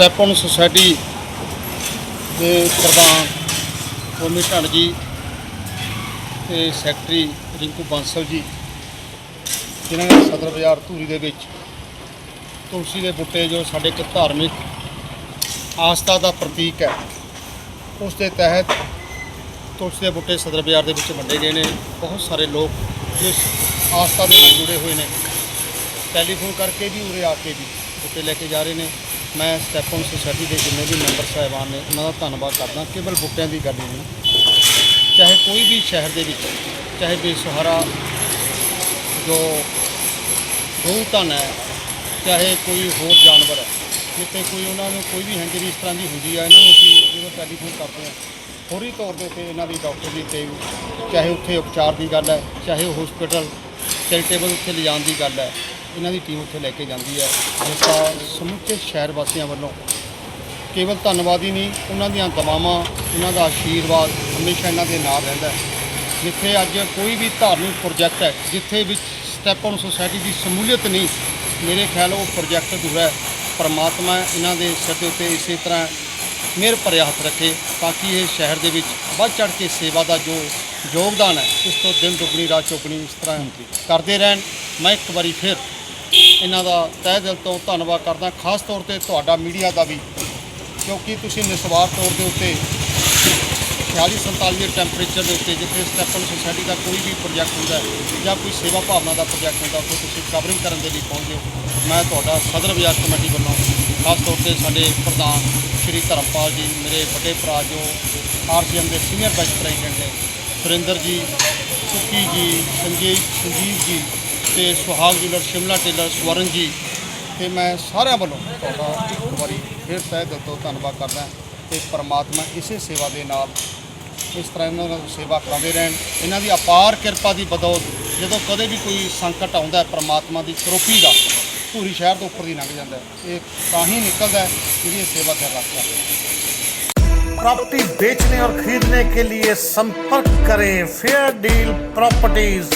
Step on society ਦੇ ਪ੍ਰਧਾਨ homie ਢੰਡ ਜੀ ਤੇ ਸੈਕਟਰੀ ਰਿੰਕੂ ਬਾਂਸਲ ਜੀ, ਜਿਨ੍ਹਾਂ ਨੇ ਸਦਰ ਬਾਜ਼ਾਰ ਧੂਰੀ ਦੇ ਵਿੱਚ ਤੁਲਸੀ ਦੇ ਬੂਟੇ ਜੋ ਸਾਡੇ ਇੱਕ ਧਾਰਮਿਕ ਆਸਥਾ ਦਾ ਪ੍ਰਤੀਕ ਹੈ, ਉਸ ਦੇ ਤਹਿਤ ਤੁਲਸੀ ਦੇ ਬੂਟੇ ਸਦਰ ਬਾਜ਼ਾਰ ਦੇ ਵਿੱਚ ਵੰਡੇ ਗਏ ਨੇ। ਬਹੁਤ ਸਾਰੇ ਲੋਕ ਇਸ ਆਸਥਾ ਦੇ ਨਾਲ ਜੁੜੇ ਹੋਏ ਨੇ। ਟੈਲੀਫੋਨ ਕਰਕੇ ਵੀ ਉਰੇ ਆ ਕੇ ਵੀ ਬੂਟੇ ਲੈ ਕੇ ਜਾ ਰਹੇ ਨੇ। ਮੈਂ ਸਟੈਪ ਔਨ ਸੁਸਾਇਟੀ ਦੇ ਜਿੰਨੇ ਵੀ ਮੈਂਬਰ ਸਾਹਿਬਾਨ ਨੇ, ਉਹਨਾਂ ਦਾ ਧੰਨਵਾਦ ਕਰਦਾ, ਕੇਵਲ ਬੂਟਿਆਂ ਦੀ ਗੱਲ ਹੀ ਨਹੀਂ। ਚਾਹੇ ਕੋਈ ਵੀ ਸ਼ਹਿਰ ਦੇ ਵਿੱਚ, ਚਾਹੇ ਬੇਸਹਾਰਾ ਜੋ ਗਊ ਧਨ ਹੈ, ਚਾਹੇ ਕੋਈ ਹੋਰ ਜਾਨਵਰ ਹੈ, ਜਿੱਥੇ ਕੋਈ ਉਹਨਾਂ ਨੂੰ ਕੋਈ ਵੀ ਇੰਜਰੀ ਇਸ ਤਰ੍ਹਾਂ ਦੀ ਹੁੰਦੀ ਹੈ ਇਹਨਾਂ ਨੂੰ ਅਸੀਂ ਜਦੋਂ ਟੈਲੀਫੋਨ ਕਰਦੇ ਹਾਂ ਫੌਰੀ ਤੌਰ ਦੇ ਉੱਤੇ ਇਹਨਾਂ ਦੀ ਡਾਕਟਰ ਦੀ ਟੀਮ ਚਾਹੇ ਉੱਥੇ ਉਪਚਾਰ ਦੀ ਗੱਲ ਹੈ, ਚਾਹੇ ਹਸਪੀਟਲ ਚੈਰੀਟੇਬਲ ਉੱਥੇ ਲਿਜਾਣ ਦੀ ਗੱਲ ਹੈ ਇਹਨਾਂ ਦੀ ਟੀਮ ਉੱਥੇ ਲੈ ਕੇ ਜਾਂਦੀ ਹੈ। ਜਿਸ ਦਾ ਸਮੁੱਚੇ ਸ਼ਹਿਰ ਵਾਸੀਆਂ ਵੱਲੋਂ ਕੇਵਲ ਧੰਨਵਾਦ ਹੀ ਨਹੀਂ ਉਹਨਾਂ ਦੀਆਂ ਦਵਾਵਾਂ ਉਹਨਾਂ ਦਾ ਆਸ਼ੀਰਵਾਦ ਹਮੇਸ਼ਾ ਇਹਨਾਂ ਦੇ ਨਾਲ ਰਹਿੰਦਾ ਜਿੱਥੇ ਅੱਜ ਕੋਈ ਵੀ ਧਾਰਮਿਕ ਪ੍ਰੋਜੈਕਟ ਹੈ ਜਿੱਥੇ ਵਿੱਚ ਸਟੈਪ ਔਨ ਸੁਸਾਇਟੀ ਦੀ ਸ਼ਮੂਲੀਅਤ ਨਹੀਂ ਮੇਰੇ ਖਿਆਲ ਉਹ ਪ੍ਰੋਜੈਕਟ ਅਧੂਰਾ ਹੈ। ਪਰਮਾਤਮਾ ਇਹਨਾਂ ਦੇ ਸਿਰ ਦੇ ਉੱਤੇ ਇਸੇ ਤਰ੍ਹਾਂ ਮਿਹਰ ਭਰਿਆ ਹੱਥ ਰੱਖੇ ਤਾਂ ਕਿ ਇਹ ਸ਼ਹਿਰ ਦੇ ਵਿੱਚ ਵੱਧ ਚੜ ਕੇ ਸੇਵਾ ਦਾ ਜੋ ਯੋਗਦਾਨ ਹੈ ਇਸ ਤੋਂ ਦਿਨ ਦੁਗਣੀ ਰਾਤ ਚੌਗਣੀ ਇਸ ਤਰ੍ਹਾਂ ਕਰਦੇ ਰਹਿਣ। ਮੈਂ ਇੱਕ ਵਾਰੀ ਫਿਰ ਇਹਨਾਂ ਦਾ ਤਹਿ ਦਿਲ ਤੋਂ ਧੰਨਵਾਦ ਕਰਦਾ, ਖਾਸ ਤੌਰ ਤੇ ਤੁਹਾਡਾ ਮੀਡੀਆ ਦਾ ਵੀ, ਕਿਉਂਕਿ ਤੁਸੀਂ ਨਿਸਵਾਰਥ ਤੌਰ ਦੇ ਉੱਤੇ 46 47 ਦੇ ਟੈਂਪਰੇਚਰ ਦੇ ਉੱਤੇ ਜਿੱਥੇ ਸਟੈਪਨ ਸੁਸਾਇਟੀ ਦਾ ਕੋਈ ਵੀ ਪ੍ਰੋਜੈਕਟ ਹੁੰਦਾ ਜਾਂ ਕੋਈ ਸੇਵਾ ਭਾਵਨਾ ਦਾ ਪ੍ਰੋਜੈਕਟ ਹੁੰਦਾ ਉਹ ਤੁਸੀਂ ਕਵਰਿੰਗ ਕਰਨ ਦੇ ਲਈ ਪਹੁੰਚਦੇ ਹੋ। ਮੈਂ ਤੁਹਾਡਾ ਸਦਰ ਬਾਜ਼ਾਰ ਕਮੇਟੀ ਵੱਲੋਂ ਖਾਸ ਤੌਰ ਤੇ ਸਾਡੇ ਪ੍ਰਧਾਨ ਸ਼੍ਰੀ ਧਰਮਪਾਲ ਜੀ, ਮੇਰੇ ਵੱਡੇ ਭਰਾ ਜੋ ਆਰਸੀਐਮ ਦੇ ਸੀਨੀਅਰ ਵਾਈਸ ਪ੍ਰੈਜ਼ੀਡੈਂਟ ਨੇ, ਸੁਰਿੰਦਰ ਜੀ ਸੁੱਕੀ ਜੀ ਸੰਜੀਵ ਸੰਜੀਵ ਜੀ ਤੇ ਸੁਹਾਗ ਜੁਲਰ ਸ਼ਿਮਲਾ ਟੇਲਰ ਸਵਰਨ ਜੀ ਤੇ ਮੈਂ ਸਾਰਿਆਂ ਵੱਲੋਂ ਤੁਹਾਡਾ ਇੱਕ ਵਾਰੀ ਫਿਰ ਤਹਿ ਦਿਲ ਤੋਂ ਧੰਨਵਾਦ ਕਰਦਾ ਤੇ ਪਰਮਾਤਮਾ ਇਸੇ ਸੇਵਾ ਦੇ ਨਾਲ ਇਸ ਤਰ੍ਹਾਂ ਇਹਨਾਂ ਨੂੰ ਸੇਵਾ ਕਰਾਉਂਦੇ ਰਹਿਣ ਇਹਨਾਂ ਦੀ ਅਪਾਰ ਕਿਰਪਾ ਦੀ ਬਦੌਲਤ ਜਦੋਂ ਕਦੇ ਵੀ ਕੋਈ ਸੰਕਟ ਆਉਂਦਾ ਹੈ ਪਰਮਾਤਮਾ ਦੀ ਕਰੋਪੀ ਦਾ ਪੂਰੀ ਸ਼ਹਿਰ ਤੋਂ ਉੱਪਰ ਦੀ ਲੰਘ ਜਾਂਦਾ ਹੈ ਇਹ ਤਾਂ ਹੀ ਨਿਕਲਦਾ ਹੈ ਜਿਹੜੀ ਇਹ ਸੇਵਾ ਕਰ ਰੱਖਦਾ ਹੈ प्रॉपर्टी बेचने और खरीदने के लिए संपर्क करें फेयर डील प्रॉपर्टीज